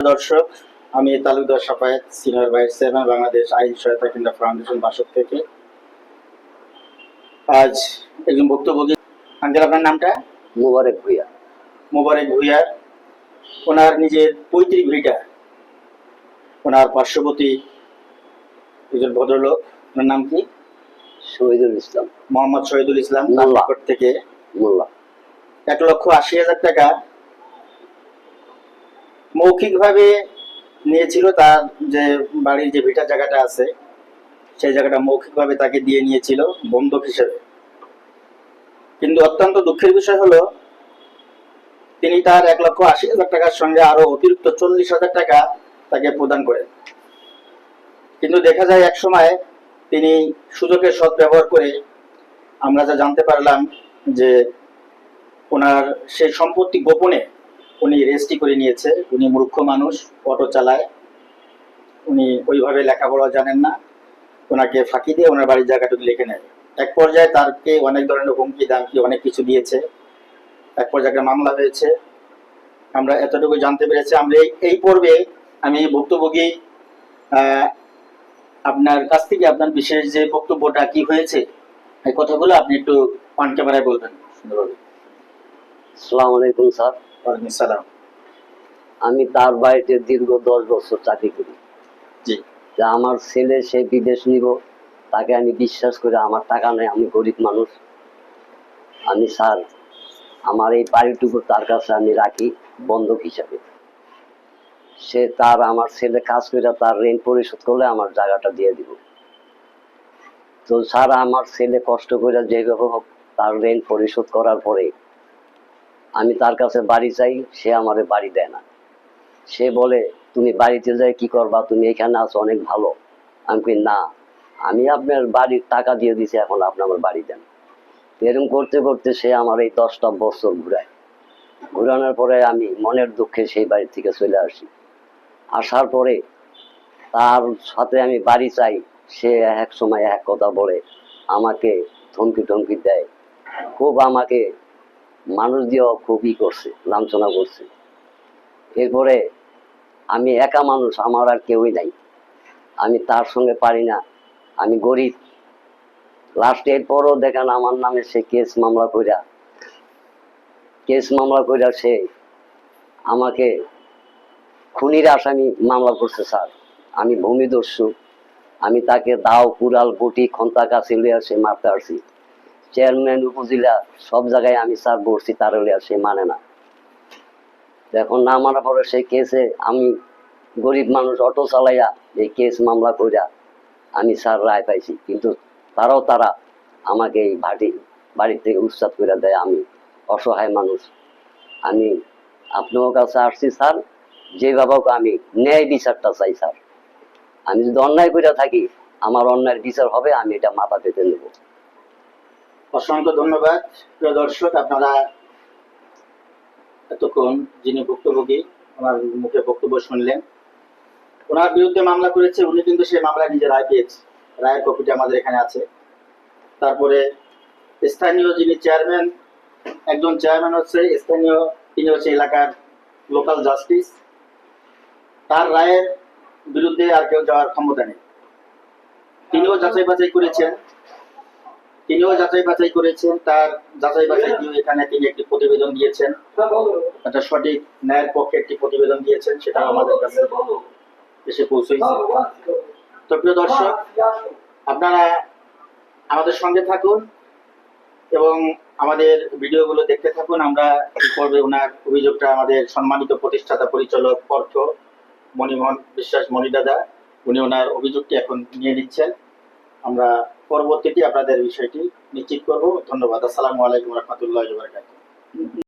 দর্শক আমি Talukdar Safayet senior vice chairman Bangladesh আইন সহায়তা কেন্দ্র ফাউন্ডেশন বাসক থেকে। আজ একজন ভুক্তভোগী আঙ্কেল আপনার নামটা? মোবারক ভুইয়া। মোবারক ভুইয়া। ওনার নিজের পৈতৃক ভিটা। ওনার পার্শ্ববর্তী একজন ভদ্রলোক। ওনার নাম কি? শহীদুল ইসলাম। মোহাম্মদ শহীদুল ইসলাম। থেকে। মোল্লা। এক লক্ষ আশি হাজার টাকা মৌখিকভাবে নিয়েছিল তার যে বাড়ির যে ভিটার জায়গাটা আছে, সেই জায়গাটা মৌখিকভাবে তাকে দিয়ে নিয়েছিল বন্ধক হিসেবে। কিন্তু অত্যন্ত দুঃখের বিষয় হলো, তিনি তার এক লক্ষ আশি হাজার টাকার সঙ্গে আরও অতিরিক্ত চল্লিশ হাজার টাকা তাকে প্রদান করেন। কিন্তু দেখা যায় এক সময় তিনি সুযোগের সৎ ব্যবহার করে আমরা যা জানতে পারলাম যে ওনার সেই সম্পত্তি গোপনে উনি রেজিস্ট্রি করে নিয়েছে, উনি মূর্খ মানুষ, অটো চালায়। উনি ওইভাবে লেখাপড়া জানেন না। ওনাকে ফাঁকি দিয়ে ওনার বাড়ির জায়গাটুকু লিখে নেয়। এক পর্যায়ে তারকে অনেক ধরনের হুমকি, দামকি, অনেক কিছু দিয়েছে। এক পর্যায়ে মামলা হয়েছে। আমরা এতটুকু জানতে পেরেছি। আমরা এই- পর্বে আমি ভুক্তভোগী আপনার কাছ থেকে আপনার বিশেষ যে বক্তব্যটা কি হয়েছে, এই কথাগুলো আপনি একটু অন ক্যামেরায় বলবেন, সুন্দরভাবে। সালাম আলাইকুম, স্যার। সালাম। আমি তার বাড়িতে দীর্ঘ দশ বছর চাকরি করি। জি। যে আমার ছেলে সে বিদেশ নিব তাকে আমি বিশ্বাস করে আমার টাকা নেই আমি গরিব মানুষ। আমি স্যার আমার এই বাড়িটুকু তার কাছে আমি রাখি বন্ধক হিসাবে। সে তার আমার ছেলে কাজ করে তার ঋণ পরিশোধ করলে আমার জায়গাটা দিয়ে দিব। তো স্যার আমার ছেলে কষ্ট করে যেভাবে হোক তার ঋণ পরিশোধ করার পরে আমি তার কাছে বাড়ি চাই, সে আমারে বাড়ি দেয় না। সে বলে, তুমি বাড়িতে যাই, কি করবা? তুমি এখানে আছো, অনেক ভালো। আমি কই, না, আমি আপনার বাড়ির টাকা দিয়ে দিছি, এখন আপনি আমার বাড়ি দেন। এরকম করতে করতে সে আমার এই দশটা বছর ঘুরায়। ঘুরানোর পরে আমি মনের দুঃখে সেই বাড়ি থেকে চলে আসি। আসার পরে তার সাথে আমি বাড়ি চাই, সে এক সময় এক কথা বলে আমাকে ধমকি টমকি দেয়। খুব আমাকে মানুষ দিয়েও খুবই করছে, লাঞ্ছনা করছে। এরপরে আমি একা মানুষ, আমার আর কেউই নাই। আমি তার সঙ্গে পারি না, আমি গরিব। লাস্ট এরপরও দেখেন আমার নামে সে কেস মামলা কইরা কেস মামলা কইরা সে আমাকে খুনির আসামি মামলা করছে, স্যার। আমি ভূমিদস্যু, আমি তাকে দাও, কুড়াল বটি খন্তা কাছে লিয়ে সে মারতে আসছি। চেয়ারম্যান, উপজেলা, সব জায়গায় আমি স্যার বলছি তার লিয়া সে মানে না। এখন না মানা পরে সেই কেসে আমি গরিব মানুষ, অটো চালাইয়া এই কেস মামলা কইরা আমি স্যার রায় পাইছি। কিন্তু তারাও তারা আমাকে এই বাড়ি বাড়ি থেকে উৎসাহ করে দেয়, আমি অসহায় মানুষ। আমি আপনার কাছে আসছি স্যার যে হোক আমি ন্যায় বিচারটা চাই স্যার আমি যদি অন্যায় করে থাকি, আমার অন্যায়ের বিচার হবে, আমি এটা মাথা পেতে নেব। অসংখ্য ধন্যবাদ। প্রিয় দর্শক, আপনারা এতক্ষণ যিনি ভুক্তভোগী, ওনার মুখে বক্তব্য শুনলেন। ওনার বিরুদ্ধে মামলা করেছে, উনি কিন্তু সেই মামলায় নিজে রায় পেয়েছে। রায়ের কপিটা আমাদের এখানে আছে। তারপরে স্থানীয় যিনি চেয়ারম্যান, একজন চেয়ারম্যান হচ্ছে, স্থানীয় তিনি হচ্ছে এলাকার লোকাল জাস্টিস। তার রায়ের বিরুদ্ধে আর কেউ যাওয়ার ক্ষমতা নেই। তিনিও যাচাই বাছাই করেছেন। তিনিও যাচাই বাছাই করেছেন, তার যাচাই বাছাই দিয়ে এখানে তিনি একটি প্রতিবেদন দিয়েছেন। একটা সঠিক ন্যায়ের পক্ষে একটি প্রতিবেদন দিয়েছেন সেটা আমাদের কাছে এসে পৌঁছেছে। তো প্রিয় দর্শক, আপনারা আমাদের সঙ্গে থাকুন এবং আমাদের ভিডিওগুলো দেখতে থাকুন। আমরা এই পর্বে ওনার অভিযোগটা আমাদের সম্মানিত প্রতিষ্ঠাতা পরিচালক অর্থ মণিমোহন বিশ্বাস মণিদাদা উনি ওনার অভিযোগটি এখন নিয়ে নিচ্ছেন। আমরা পরবর্তীতে আপনাদের বিষয়টি নিশ্চিত করব। ধন্যবাদ। আসসালামু আলাইকুম রহমতুল্লাহ